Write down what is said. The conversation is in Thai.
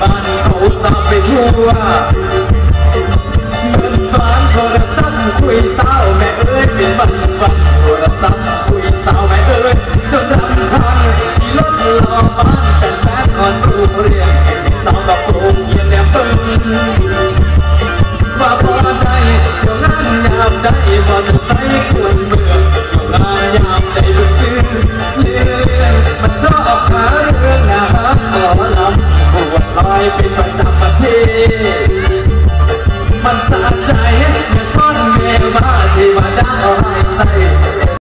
บ้านเขาสาไปทั่วเหมือนสารโทรศัพท์คุยสาวแม่เอ้ยเป็นบันฟันโทรศัพท์คุยสาวแม่เอ้ยจนรำคาญที่รถรอบ้านแต่แฟนนอนดูเรียนสาวกับโ Hare Krishna.